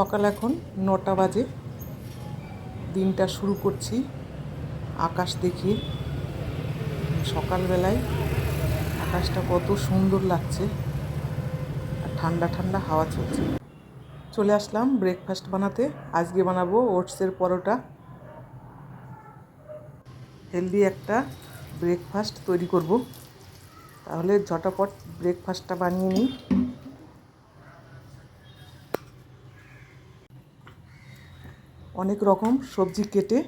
সকাল এখন নটা বাজে। দিনটা শুরু করছি আকাশ দেখিয়ে। সকালবেলায় আকাশটা কত সুন্দর লাগছে আর ঠান্ডা ঠান্ডা হাওয়া চলছে। চলে আসলাম ব্রেকফাস্ট বানাতে। আজকে বানাবো ওটসের পরোটা। হেলদি একটা ব্রেকফাস্ট তৈরি করব। তাহলে ঝটাপট ব্রেকফাস্টটা বানিয়ে নিই। অনেক রকম সবজি কেটে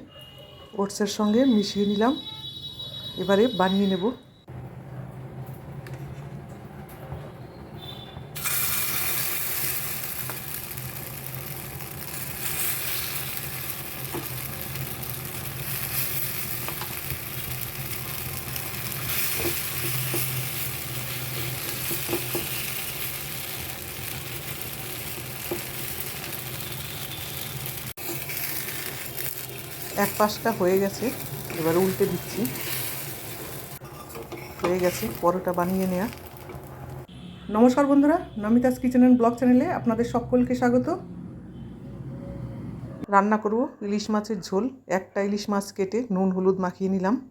ওটসের সঙ্গে মিশিয়ে নিলাম। এবারে বানিয়ে নেব। এক পাশটা হয়ে গেছে, এবার উল্টে দিচ্ছি। হয়ে গেছে, পরোটা বানিয়ে নেওয়া নমস্কার বন্ধুরা, নমিতাস কিচেন অ্যান্ড ব্লগ চ্যানেলে আপনাদের সকলকে স্বাগত। রান্না করব ইলিশ মাছের ঝোল। একটা ইলিশ মাছ কেটে নুন, হলুদ মাখিয়ে নিলাম।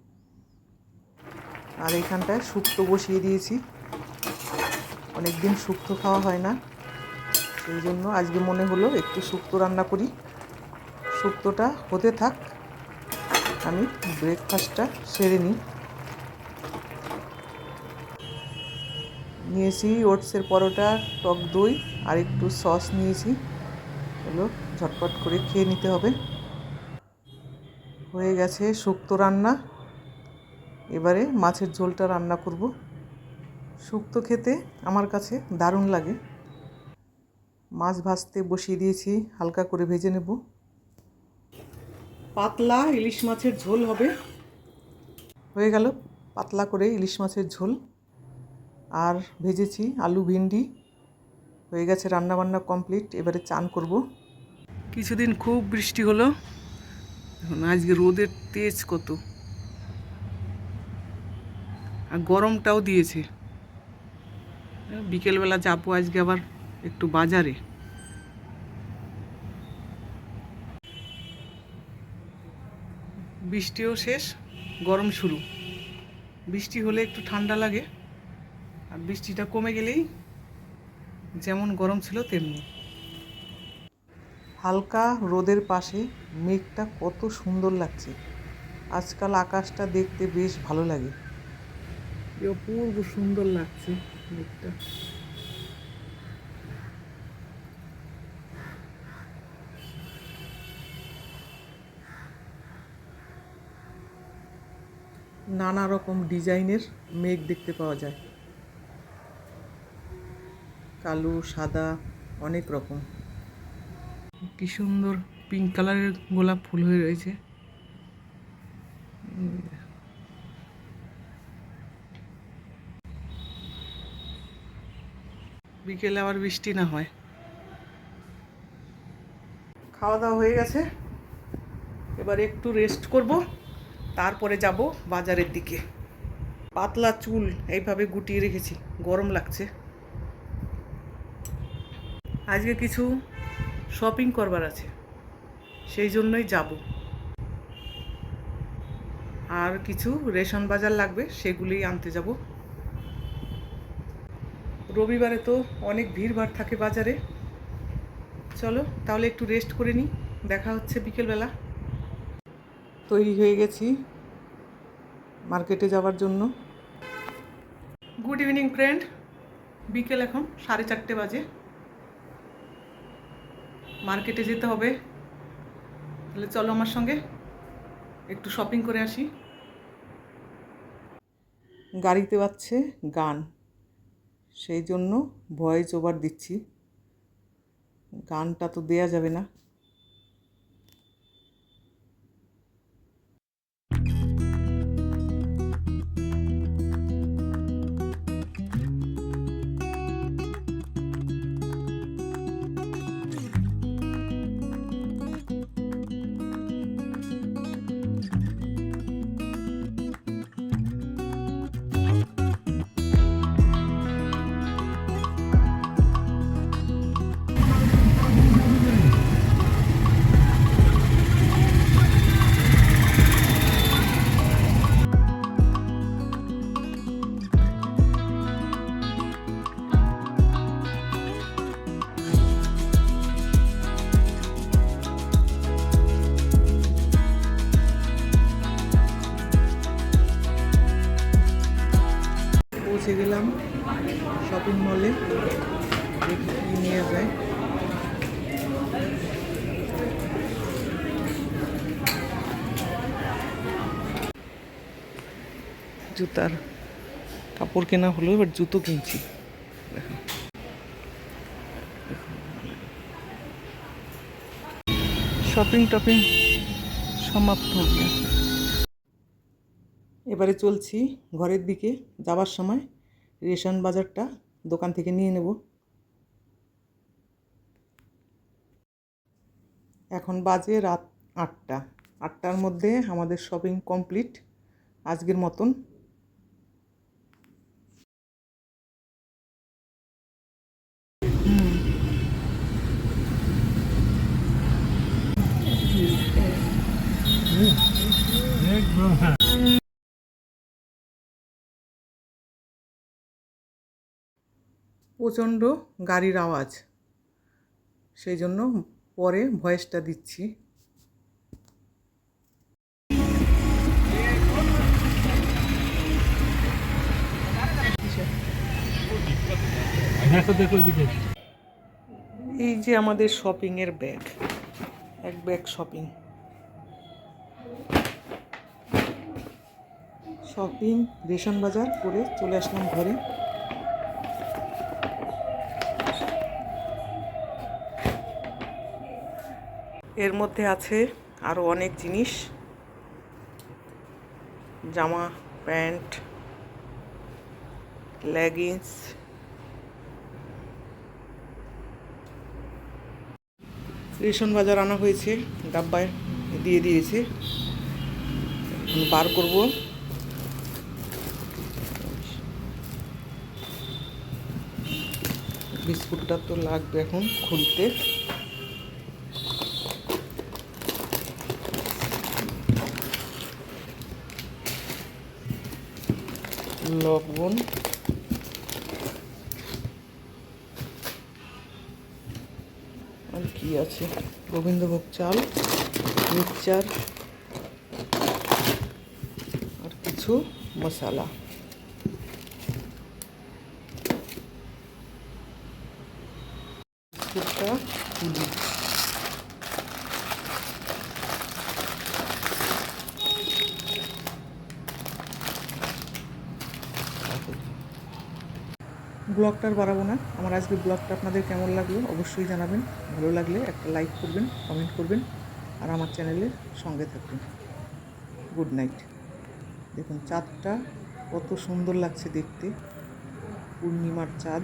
আর এইখানটায় শুক্তো বসিয়ে দিয়েছি। অনেক দিন শুক্তো খাওয়া হয় না। সেই জন্য আজকে মনে হলো একটু শুক্তো রান্না করি। শুক্তোটা হতে থাক। আমি ব্রেকফাস্টটা সেরে নিই। নিয়েছি ওটসের পরোটা, টক দই আর একটু সস নিয়েছি। এগুলো ঝটপট করে খেয়ে নিতে হবে। হয়ে গেছে শুক্তো রান্না। এবারে মাছের ঝোলটা রান্না করব। শুক্তো খেতে আমার কাছে দারুণ লাগে। মাছ ভাজতে বসিয়ে দিয়েছি, হালকা করে ভেজে নেব। পাতলা ইলিশ মাছের ঝোল হবে। হয়ে গেল পাতলা করে ইলিশ মাছের ঝোল। আর ভেজেছি আলু ভিন্ডি। হয়ে গেছে রান্না বান্না কমপ্লিট এবারে চান করব। কিছুদিন খুব বৃষ্টি হলো। এখন আজকে রোদের তেজ কত। আর গরমটাও দিয়েছে। বিকেলবেলা যাব আজকে আবার একটু বাজারে। বৃষ্টিও শেষ, গরম শুরু। বৃষ্টি হলে একটু ঠান্ডা লাগে, আর বৃষ্টিটা কমে গেলেই যেমন গরম ছিল তেমনি। হালকা রোদের পাশে মেঘটা কত সুন্দর লাগছে। আজকাল আকাশটা দেখতে বেশ ভালো লাগে। অপূর্ব সুন্দর লাগছে মেঘটা। নানা রকম ডিজাইনের মেঘ দেখতে পাওয়া যায়। কালো সাদা অনেক রকম। কি সুন্দর পিঙ্ক কালারের গোলাপ ফুল হয়ে রয়েছে। বিকেলে আবার বৃষ্টি না হয়। খাওয়া দাওয়া হয়ে গেছে। এবার একটু রেস্ট করব। তারপরে যাব বাজারের দিকে। পাতলা চুল এইভাবে গুটিয়ে রেখেছি, গরম লাগছে। আজকে কিছু শপিং করবার আছে, সেই জন্যই যাব। আর কিছু রেশন বাজার লাগবে, সেগুলোই আনতে যাব। রবিবারে তো অনেক ভিড় ভাড় থাকে বাজারে। চলো, তাহলে একটু রেস্ট করে নিই। দেখা হচ্ছে বিকেলবেলা। তৈরি হয়ে গেছি মার্কেটে যাওয়ার জন্য। গুড ইভিনিং ফ্রেন্ড বিকেল এখন সাড়ে চারটে বাজে। মার্কেটে যেতে হবে। তাহলে চলো আমার সঙ্গে একটু শপিং করে আসি। গাড়িতে বাজছে গান। সেই জন্য ভয়েস ওভার দিচ্ছি। গানটা তো দেয়া যাবে না। পৌঁছে গেলাম শপিং মলে নিয়ে যায়। জুতার কাপড় কেনা হলো, এবার জুতো কিনছি। শপিং টপিং সমাপ্ত এবারে চলছি ঘরের দিকে যাবার সময়। রেশন বাজারটা দোকান থেকে নিয়ে নেব। এখন বাজে রাত আটটা। আটটার মধ্যে আমাদের শপিং কমপ্লিট আজকের মতন প্রচণ্ড গাড়ির আওয়াজ। সেই জন্য পরে ভয়েসটা দিচ্ছি। এদিকে। এই যে আমাদের শপিংয়ের ব্যাগ এক ব্যাগ শপিং। শপিং রেশন বাজার করে চলে আসলাম ঘরে। এর মধ্যে আছে আরও অনেক জিনিস। জামা, প্যান্ট লেগিংস রেশন বাজার আনা হয়েছে, ডাব্বায় দিয়ে দিয়েছে। বার করব। বিস্কুটটা তো লাগবে এখন খুলতে। লবণ আর কি আছে? গোবিন্দভোগ চাল মিক্সচার আর কিছু মশলা বিস্কুটটা তুলি ব্লগটা বাড়াবো না। আমার আজকে ব্লগটা আপনাদের কেমন লাগল অবশ্যই জানাবেন। ভালো লাগলে একটা লাইক করবেন কমেন্ট করবেন, আর আমার চ্যানেলের সঙ্গে থাকবেন। গুড নাইট দেখুন, চাঁদটা কত সুন্দর লাগছে দেখতে। পূর্ণিমার চাঁদ।